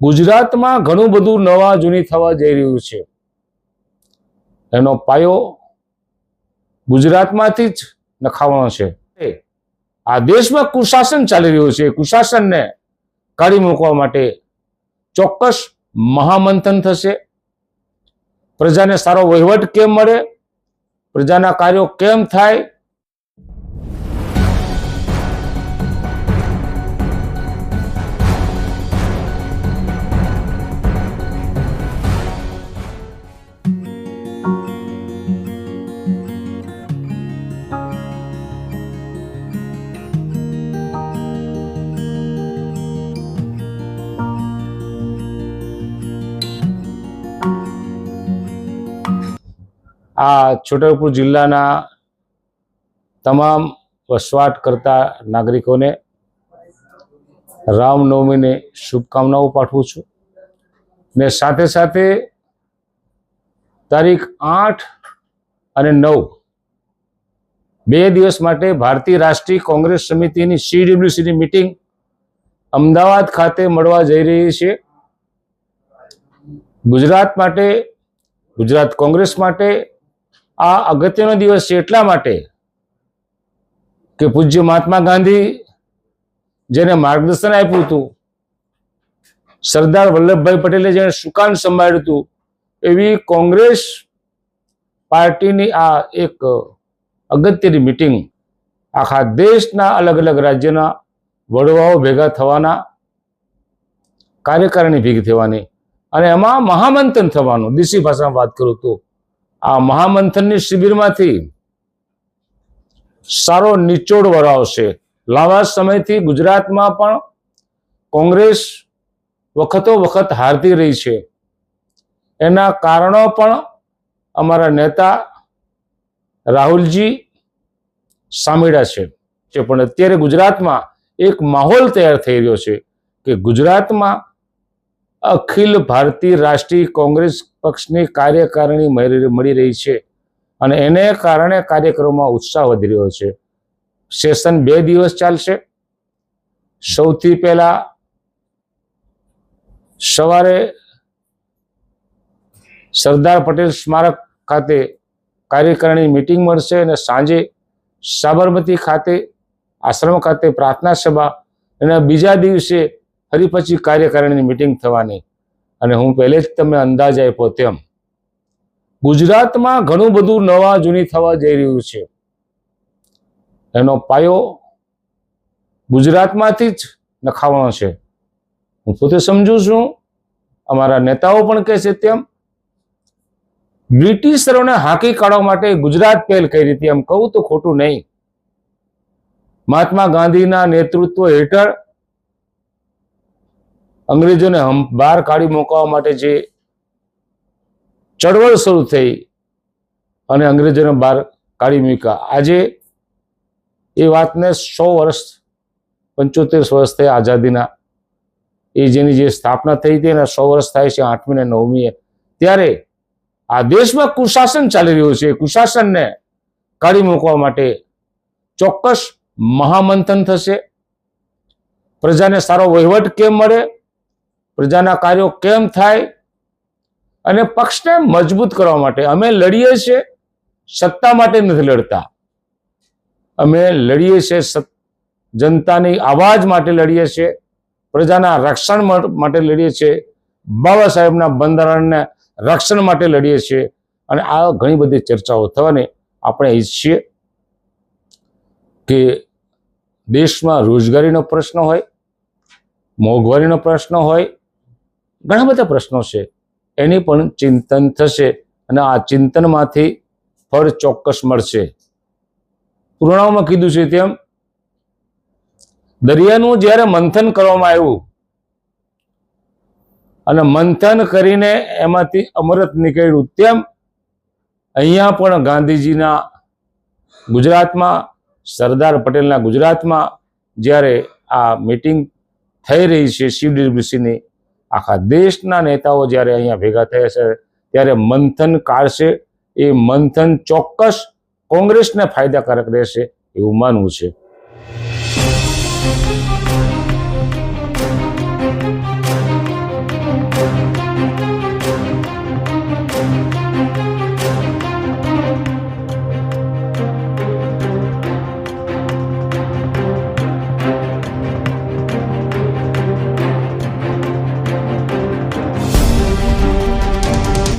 ગુજરાતમાં ઘણું બધું નવા જૂની થવા જઈ રહ્યું છે. એનો પાયો ગુજરાતમાંથી જ નખાવાનો છે. આ દેશમાં કુશાસન ચાલી રહ્યું છે. કુશાસનને કાઢી મૂકવા માટે ચોક્કસ મહામંથન થશે. પ્રજાને સારો વહીવટ કેમ મળે? પ્રજાના કાર્યો કેમ થાય? આ છોટાઉપુર જિલ્લાના તમામ વસવાટ કરતા નાગરિકોને રામનવમીની શુભકામનાઓ પાઠવું છું. ને સાથે સાથે તારીખ આઠ અને નવ બે દિવસ માટે ભારતીય રાષ્ટ્રીય કોંગ્રેસ સમિતિની સીડબ્લ્યુસીની મિટિંગ અમદાવાદ ખાતે મળવા જઈ રહી છે. ગુજરાત માટે ગુજરાત કોંગ્રેસ માટે આ અગત્યનો દિવસ છે એટલા માટે કે પૂજ્ય મહાત્મા ગાંધી જેને માર્ગદર્શન આપ્યું હતું, સરદાર વલ્લભભાઈ પટેલે જેને સુકાન સંભાળ્યું હતું, એવી કોંગ્રેસ પાર્ટીની આ એક અગત્યની મિટિંગ આખા દેશના અલગ અલગ રાજ્યના વડવાઓ ભેગા થવાના કાર્યકારિણી ભેગી થવાની અને એમાં મહામંથન થવાનું. દેશી ભાષામાં વાત કરું તો આ મહામંથનની શિબિરમાંથી સારો નિચોડ વરાવશે લાંબા સમયથી ગુજરાતમાં પણ કોંગ્રેસ વખતો વખત હારતી રહી છે. એના કારણો પણ અમારા નેતા રાહુલજી સામેડા છે. પણ અત્યારે ગુજરાતમાં એક માહોલ તૈયાર થઈ રહ્યો છે કે ગુજરાતમાં અખિલ ભારતીય રાષ્ટ્રીય કોંગ્રેસ પક્ષની કાર્યકારિણી મળી રહી છે અને એને કારણે કાર્યક્રમમાં ઉત્સાહ વધી રહ્યો છે. સેશન બે દિવસ ચાલશે. સૌથી પહેલા સવારે સરદાર પટેલ સ્મારક ખાતે કાર્યકારિણી મિટિંગ મળશે અને સાંજે સાબરમતી ખાતે આશ્રમ ખાતે પ્રાર્થના સભા અને બીજા દિવસે ફરી પછી કાર્યકારિણીની મિટિંગ થવાની. અને હું પહેલે જ તમને અંદાજ આપ્યો તેમ, ગુજરાતમાં ઘણું બધું નવા જૂની થવા જઈ રહ્યું છે. એનો પાયો ગુજરાતમાંથી જ નખાવાનો છે. હું પોતે સમજુ છું, અમારા નેતાઓ પણ કહે છે તેમ, બ્રિટિશરોને હાંકી કાઢવા માટે ગુજરાત પહેલ કરી હતી એમ કહું તો ખોટું નહીં. મહાત્મા ગાંધીના નેતૃત્વ હેઠળ અંગ્રેજોને બહાર કાઢી મૂકવા માટે જે ચળવળ શરૂ થઈ અને અંગ્રેજોને બહાર કાઢી મૂક્યા. આજે એ વાતને સો વર્ષ, પંચોતેર વર્ષ થયા આઝાદીના. એ જેની જે સ્થાપના થઈ હતી એના સો વર્ષ થાય છે, આઠમી ને નવમીએ ત્યારે આ દેશમાં કુશાસન ચાલી રહ્યું છે. કુશાસનને કાઢી મૂકવા માટે ચોક્કસ મહામંથન થશે. પ્રજાને સારો વહીવટ કેમ મળે? પ્રજાના કાર્યો કેમ થાય અને પક્ષને મજબૂત કરવા માટે અમે લડીએ છીએ, સત્તા માટે નથી લડતા. અમે લડીએ છીએ જનતાની આવાજ માટે લડીએ છીએ, પ્રજાના રક્ષણ માટે લડીએ છીએ, બાબા સાહેબના બંધારણના રક્ષણ માટે લડીએ છીએ અને આ ઘણી બધી ચર્ચાઓ થવાની આપણે ઈચ્છીએ કે દેશમાં રોજગારીનો પ્રશ્ન હોય, મોંઘવારીનો પ્રશ્ન હોય ઘણા બધા પ્રશ્નો છે. એની પણ ચિંતન થશે અને આ ચિંતનમાંથી ફળ ચોક્કસ મળશે. પુરાણાઓમાં કીધું છે તેમ, દરિયાનું જ્યારે મંથન કરવામાં આવ્યું, અને મંથન કરીને એમાંથી અમૃત નીકળ્યું તેમ, અહીંયા પણ ગાંધીજીના ગુજરાતમાં, સરદાર પટેલના ગુજરાતમાં જ્યારે આ મીટિંગ થઈ રહી છે સીડબ્લ્યુસીની આખા દેશના નેતાઓ જ્યારે અહીંયા ભેગા થયા છે, ત્યારે મંથન કાઢશે. એ મંથન ચોક્કસ કોંગ્રેસને ફાયદાકારક રહેશે એવું માનવું છે.